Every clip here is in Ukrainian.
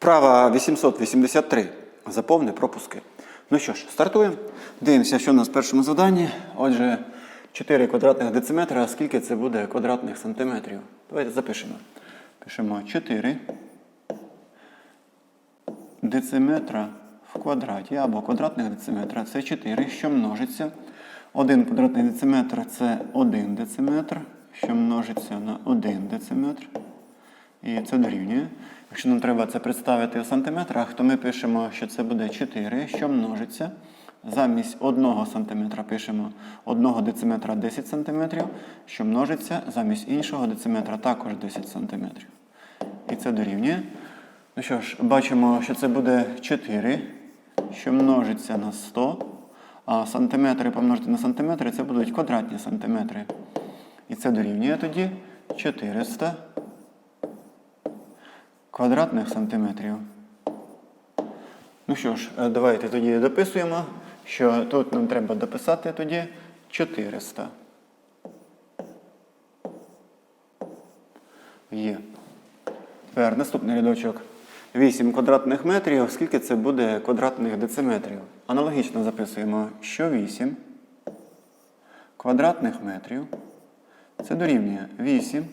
Вправа 883. Заповни пропуски. Ну що ж, стартуємо. Дивимося, що у нас в першому завданні. Отже, 4 квадратних дециметра, скільки це буде квадратних сантиметрів? Давайте запишемо. Пишемо 4 дециметра в квадраті або квадратних дециметра це 4, що множиться. 1 квадратний дециметр це 1 дециметр, що множиться на 1 дециметр. І це дорівнює. Якщо нам треба це представити у сантиметрах, то ми пишемо, що це буде 4, що множиться. Замість 1 сантиметра пишемо 1 дециметра 10 сантиметрів, що множиться замість іншого дециметра також 10 сантиметрів. І це дорівнює. Ну що ж, бачимо, що це буде 4, що множиться на 100, а сантиметри помножити на сантиметри це будуть квадратні сантиметри. І це дорівнює тоді 400 квадратних сантиметрів. Ну що ж, е, давайте тоді дописуємо, що тут нам треба дописати тоді 400. Є. Тепер наступний рядочок. 8 квадратних метрів. Скільки це буде квадратних дециметрів? Аналогічно записуємо, що 8 квадратних метрів. Це дорівнює 8,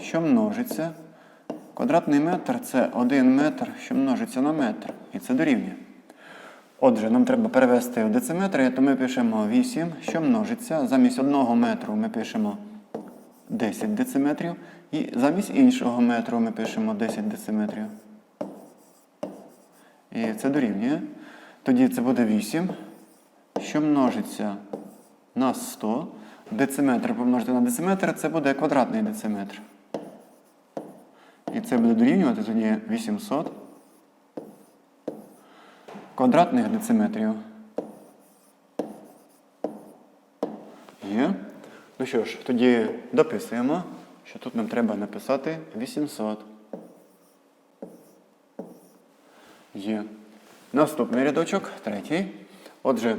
що множиться. Квадратний метр це 1 метр, що множиться на метр. І це дорівнює. Отже, нам треба перевести в дециметри, то ми пишемо 8, що множиться. Замість 1 метру ми пишемо 10 дециметрів. І замість іншого метру ми пишемо 10 дециметрів. І це дорівнює. Тоді це буде 8, що множиться на 100. Дециметр помножити на дециметр це буде квадратний дециметр. І це буде дорівнювати тоді 800 квадратних дециметрів. Є. Ну що ж, тоді дописуємо, що тут нам треба написати 800. Є. Наступний рядочок, третій. Отже,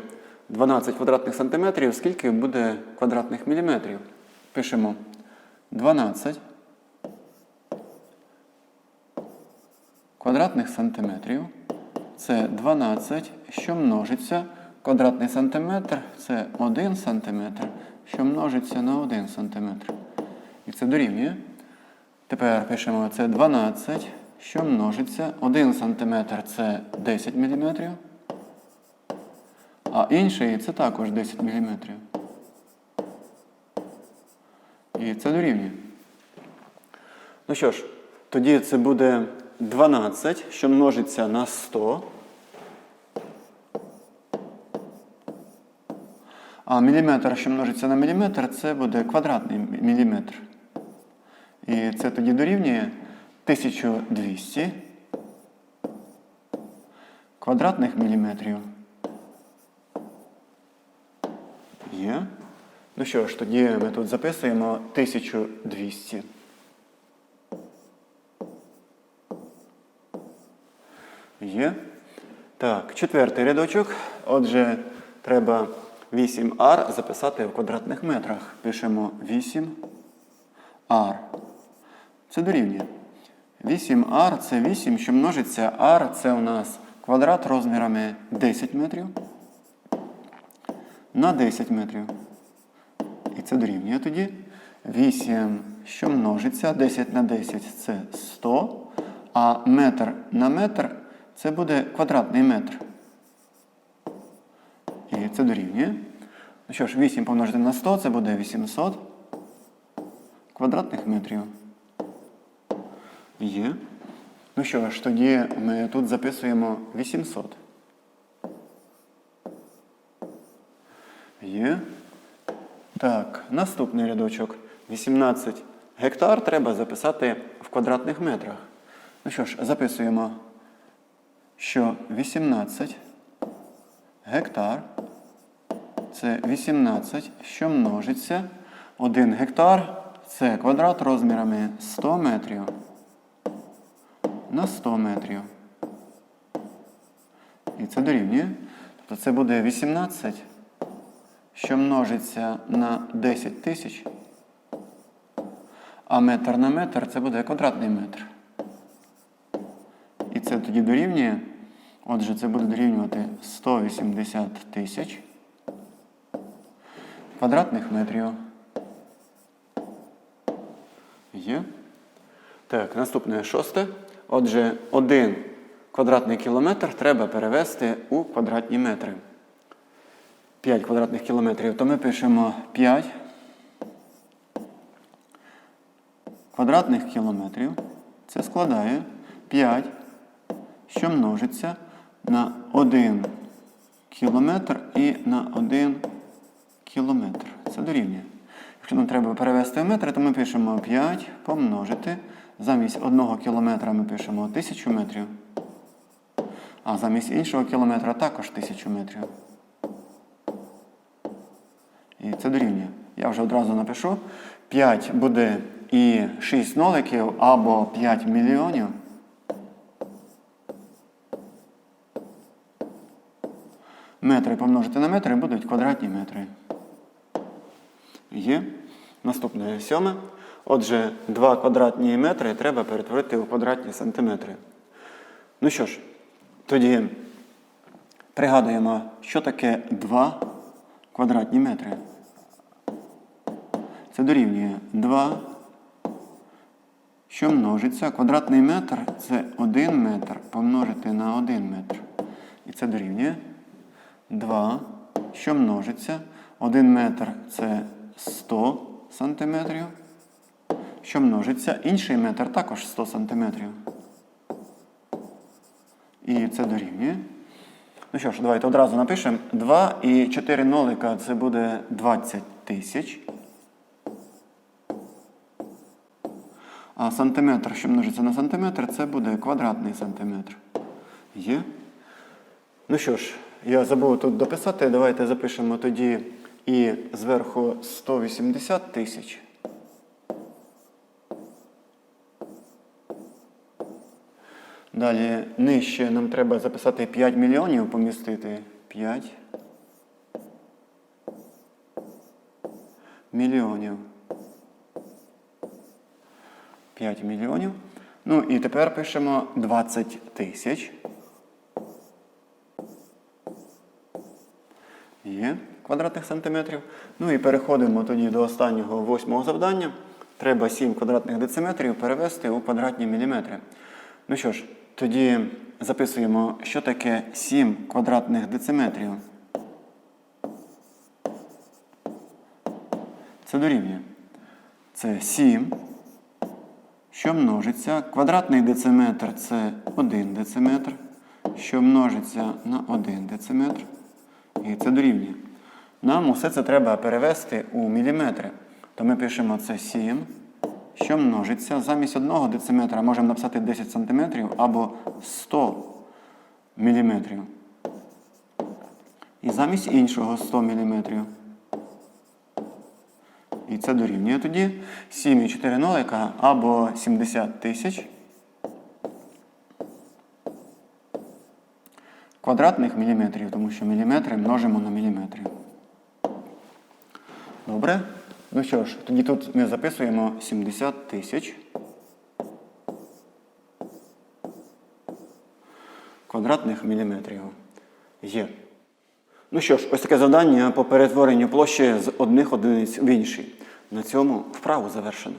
12 квадратних сантиметрів, скільки буде квадратних міліметрів? Пишемо 12 квадратних сантиметрів. Це 12, що множиться. Квадратний сантиметр це 1 сантиметр, що множиться на 1 сантиметр. І це дорівнює. Тепер пишемо це 12, що множиться. 1 сантиметр це 10 мм. А інший це також 10 мм. І це дорівнює. Ну що ж, тоді це буде 12, що множиться на 100. А міліметр, що множиться на міліметр, це буде квадратний міліметр. І це тоді дорівнює 1200 квадратних міліметрів. Є. Ну що ж, тоді ми тут записуємо 1200. Є. Так, четвертий рядочок. Отже, треба 8R записати в квадратних метрах. Пишемо 8R. Це дорівнює. 8R це 8, що множиться R це у нас квадрат розмірами 10 метрів на 10 метрів. І це дорівнює тоді. 8, що множиться, 10 на 10 це 100. А метр на метр це буде квадратний метр. І це дорівнює. Ну що ж, 8 помножити на 100 це буде 800 квадратних метрів. Є. Ну що ж, тоді ми тут записуємо 800. Є. Так, наступний рядочок. 18 гектар треба записати в квадратних метрах. Ну що ж, записуємо, що 18 гектар це 18, що множиться. 1 гектар це квадрат розмірами 100 метрів на 100 метрів. І це дорівнює. Тобто це буде 18 що множиться на 10 тисяч, а метр на метр це буде квадратний метр. Це тоді дорівнює. Отже, це буде дорівнювати 180 тисяч квадратних метрів. Є. Так, наступне шосте. Отже, один квадратний кілометр треба перевести у квадратні метри. 5 квадратних кілометрів, то ми пишемо 5 квадратних кілометрів. Це складає 5, що множиться на 1 кілометр і на 1 кілометр. Це дорівнює. Якщо нам треба перевести в метри, то ми пишемо 5 помножити. Замість 1 кілометра ми пишемо 1000 метрів. А замість іншого кілометра також 1000 метрів. І це дорівнює. Я вже одразу напишу. 5 буде і 6 ноликів або 5 мільйонів. Метри помножити на метри будуть квадратні метри. Є. Наступне сьоме. Отже, 2 квадратні метри треба перетворити у квадратні сантиметри. Ну що ж, тоді пригадуємо, що таке 2 квадратні метри. Це дорівнює 2, що множиться. Квадратний метр це 1 метр помножити на 1 метр. І це дорівнює 2, що множиться. 1 метр це 100 сантиметрів. Що множиться. Інший метр також 100 сантиметрів. І це дорівнює. Ну що ж, давайте одразу напишемо. 2 і 4 нолика це буде 20 тисяч. А сантиметр, що множиться на сантиметр, це буде квадратний сантиметр. Є. Ну що ж, я забув тут дописати. Давайте запишемо тоді і зверху 180 тисяч. Далі нижче нам треба записати 5 мільйонів, помістити 5 мільйонів. 5 мільйонів. Ну і тепер пишемо 20 тисяч. Є квадратних сантиметрів. Ну і переходимо тоді до останнього восьмого завдання. Треба 7 квадратних дециметрів перевести у квадратні міліметри. Ну що ж, тоді записуємо, що таке 7 квадратних дециметрів. Це дорівнює. Це 7, що множиться. Квадратний дециметр це 1 дециметр, що множиться на 1 дециметр. І це дорівнює. Нам усе це треба перевести у міліметри. То ми пишемо це 7, що множиться. Замість 1 дециметра можемо написати 10 см або 100 мм. І замість іншого 100 мм. І це дорівнює тоді 7,4 нолика або 70 тисяч квадратних міліметрів, тому що міліметри множимо на міліметри. Добре? Ну що ж, тоді тут ми записуємо 70 тисяч квадратних міліметрів. Є. Ну що ж, ось таке завдання по перетворенню площі з одних одиниць в інші. На цьому вправу завершено.